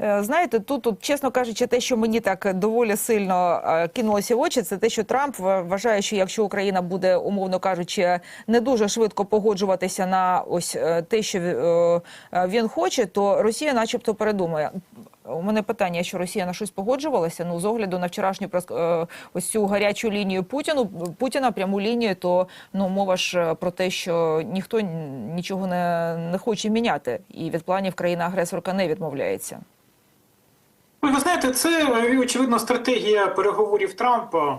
Е, Знаєте, тут, тут, чесно кажучи, те, що мені так доволі сильно е, кинулося в очі, це те, що Трамп вважає, що якщо Україна буде, умовно кажучи, не дуже швидко погоджуватися на ось е, те, що він хоче, то Росія, начебто, передумає. У мене питання, що Росія на щось погоджувалася. Ну, з огляду на вчорашню ось цю гарячу лінію Путіну Путіна, пряму лінію, то ну мова ж про те, що ніхто нічого не, не хоче міняти, і від планів країна-агресорка не відмовляється. Ви знаєте, це е, очевидно стратегія переговорів Трампа,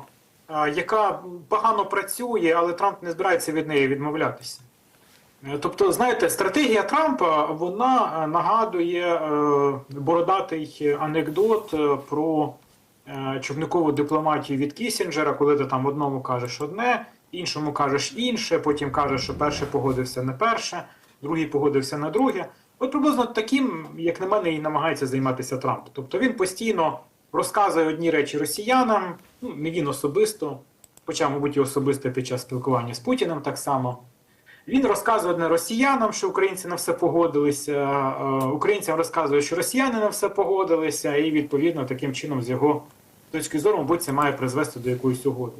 е, яка погано працює, але Трамп не збирається від неї відмовлятися. Е, Тобто, знаєте, стратегія Трампа вона нагадує бородатий анекдот про човникову дипломатію від Кісінджера, коли ти там одному кажеш одне, іншому кажеш інше, потім кажеш, що перший погодився на перше, другий погодився на друге. От приблизно таким, як на мене, і намагається займатися Трамп. Тобто він постійно розказує одні речі росіянам, ну не він особисто, хоча, мабуть, і особисто під час спілкування з Путіним так само. Він розказує одне росіянам, що українці на все погодилися. е, Українцям розказує, що росіяни на все погодилися, і відповідно таким чином, з його точки зору, мабуть, це має призвести до якоїсь угоди.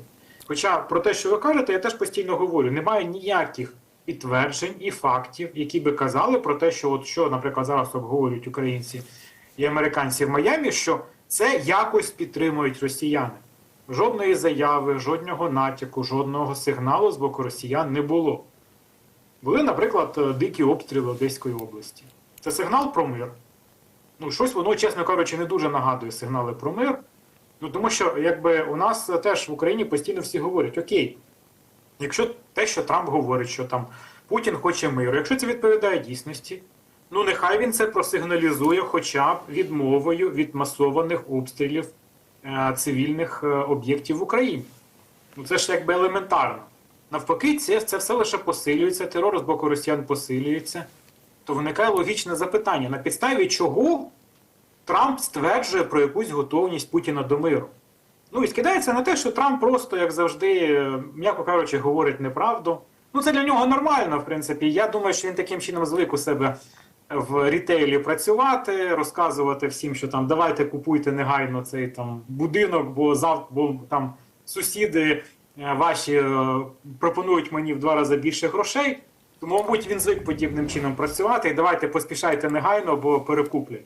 Хоча про те, що ви кажете, я теж постійно говорю: немає ніяких підтверджень і фактів, які би казали про те, що от що, наприклад, зараз обговорюють українці і американці в Майамі, що це якось підтримують росіяни. Жодної заяви, жодного натяку, жодного сигналу з боку росіян не було. Були, наприклад, е, дикі обстріли Одеської області. Це сигнал про мир. Ну, щось воно, чесно кажучи, не дуже нагадує сигнали про мир. Ну, тому що, якби у нас теж в Україні постійно всі говорять: окей, якщо те, що Трамп говорить, що там Путін хоче миру, якщо це відповідає дійсності, ну нехай він це просигналізує хоча б відмовою від масованих обстрілів е, цивільних е, об'єктів в Україні. Ну це ж якби елементарно. Навпаки, це, це все лише посилюється, терор з боку росіян посилюється. То виникає логічне запитання: на підставі чого Трамп стверджує про якусь готовність Путіна до миру? Ну і скидається на те, що Трамп просто, як завжди, м'яко кажучи, говорить неправду. Ну, це для нього нормально, в принципі. Я думаю, що він таким чином звик у себе в рітейлі працювати, розказувати всім, що там давайте купуйте негайно цей там будинок, бо зав... бо там сусіди е, ваші е, пропонують мені в два рази більше грошей. Тому, мабуть, він звик подібним чином працювати. І давайте поспішайте негайно, бо перекуплять.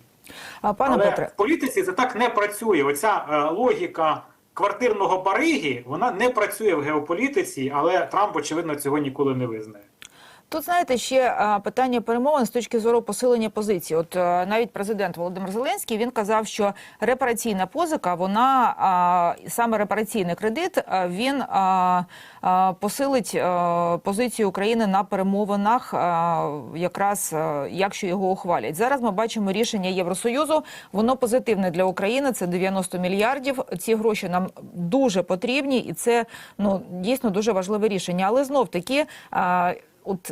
А пане Але Петре, в політиці це так не працює. Оця е, логіка квартирного бариги, вона не працює в геополітиці, але Трамп, очевидно, цього ніколи не визнає. Тут знаєте ще питання перемовин з точки зору посилення позиції. От е, навіть президент Володимир Зеленський він казав, що репараційна позика, вона саме репараційний кредит, він посилить позицію України на перемовинах, якраз якщо його ухвалять. Зараз ми бачимо рішення Євросоюзу. Воно позитивне для України. Це 90 мільярдів. Ці гроші нам дуже потрібні, і це ну дійсно дуже важливе рішення. Але знов таки. От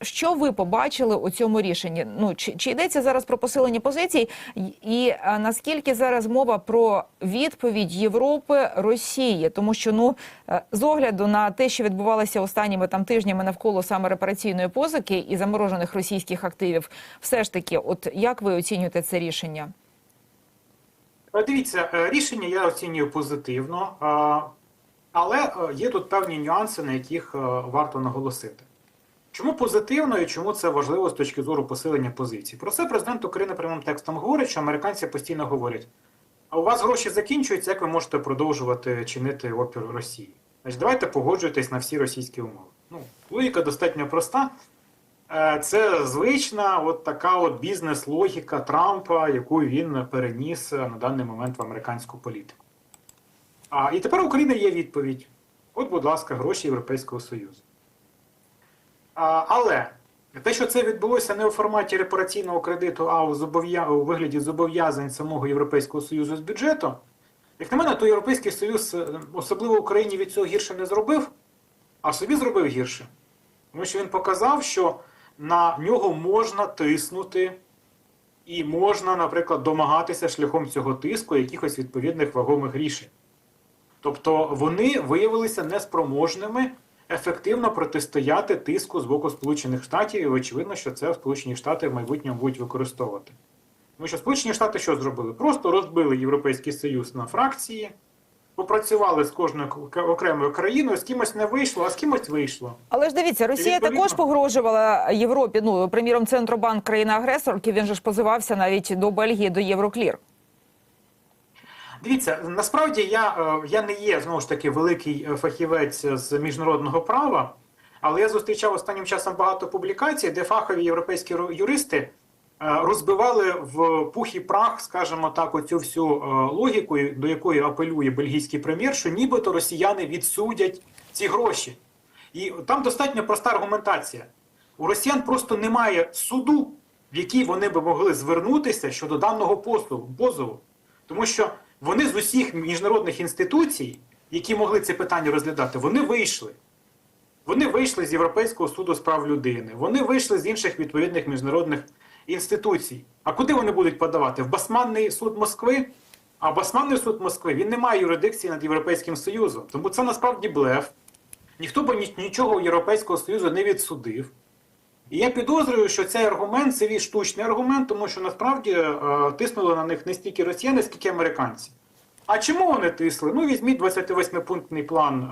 що ви побачили у цьому рішенні? Ну чи, чи йдеться зараз про посилення позицій, І- а, наскільки зараз мова про відповідь Європи Росії? Тому що ну е, з огляду на те, що відбувалося останніми там тижнями навколо саме репараційної позики і заморожених російських активів, все ж таки, от як ви оцінюєте це рішення? Е, Дивіться, е, рішення я оцінюю позитивно, але є тут певні нюанси, на яких варто наголосити. Чому позитивно і чому це важливо з точки зору посилення позицій? Про це президент України прямим текстом говорить, що американці постійно говорять: а у вас гроші закінчуються, як ви можете продовжувати чинити опір Росії? Значить, давайте погоджуйтесь на всі російські умови. Ну, логіка достатньо проста. Е, Це звична от така от бізнес-логіка Трампа, яку він переніс е, на даний момент в американську політику. А, і тепер у України є відповідь. От, будь ласка, гроші Європейського Союзу. Але те, що це відбулося не у форматі репараційного кредиту, а у, у вигляді зобов'язань самого Європейського Союзу з бюджету, як на мене, то Європейський Союз, е, особливо Україні, від цього гірше не зробив, а собі зробив гірше. Тому що він показав, що на нього можна тиснути і можна, наприклад, домагатися шляхом цього тиску якихось відповідних вагомих рішень. Тобто вони виявилися неспроможними ефективно протистояти тиску з боку Сполучених Штатів, і очевидно, що це Сполучені Штати в майбутньому будуть використовувати. Тому що Сполучені Штати що зробили? Просто розбили Європейський Союз на фракції, попрацювали з кожною окремою країною, з кимось не вийшло, а з кимось вийшло. Але ж дивіться, Росія відповідно- також погрожувала Європі. Ну, приміром, Центробанк країни-агресорки, він же ж позивався навіть до Бельгії, до Євроклір. Дивіться, насправді я, е, я не є знову ж таки великий е, фахівець з міжнародного права, але я зустрічав останнім часом багато публікацій, де фахові європейські юристи е, розбивали в пух і прах, скажімо так, оцю всю е, логіку, до якої апелює бельгійський прем'єр, що нібито росіяни відсудять ці гроші. І там достатньо проста аргументація. У росіян просто немає суду, в який вони би могли звернутися щодо даного позову. Тому що вони з усіх міжнародних інституцій, які могли це питання розглядати, вони вийшли. Вони вийшли з Європейського суду з прав людини, вони вийшли з інших відповідних міжнародних інституцій. А куди вони будуть подавати? В Басманний суд Москви? А Басманний суд Москви він не має юрисдикції над Європейським Союзом. Тому це насправді блеф. Ніхто би нічого у Європейського Союзу не відсудив. І я підозрюю, що цей аргумент це штучний аргумент, тому що насправді е, тиснули на них не стільки росіяни, скільки американці. А чому вони тисли? Ну, візьміть 28-пунктний план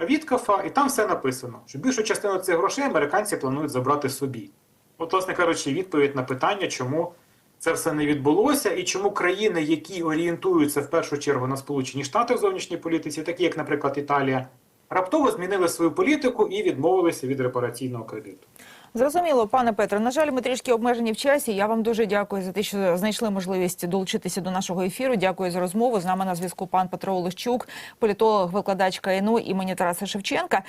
е, Віткафа, і там все написано, що більшу частину цих грошей американці планують забрати собі. От, власне кажучи, відповідь на питання, чому це все не відбулося, і чому країни, які орієнтуються в першу чергу на Сполучені Штати в зовнішній політиці, такі як, наприклад, Італія, раптово змінили свою політику і відмовилися від репараційного кредиту. Зрозуміло, пане Петре. На жаль, ми трішки обмежені в часі. Я вам дуже дякую за те, що знайшли можливість долучитися до нашого ефіру. Дякую за розмову. З нами на зв'язку пан Петро Олещук, політолог, викладач КНУ імені Тараса Шевченка.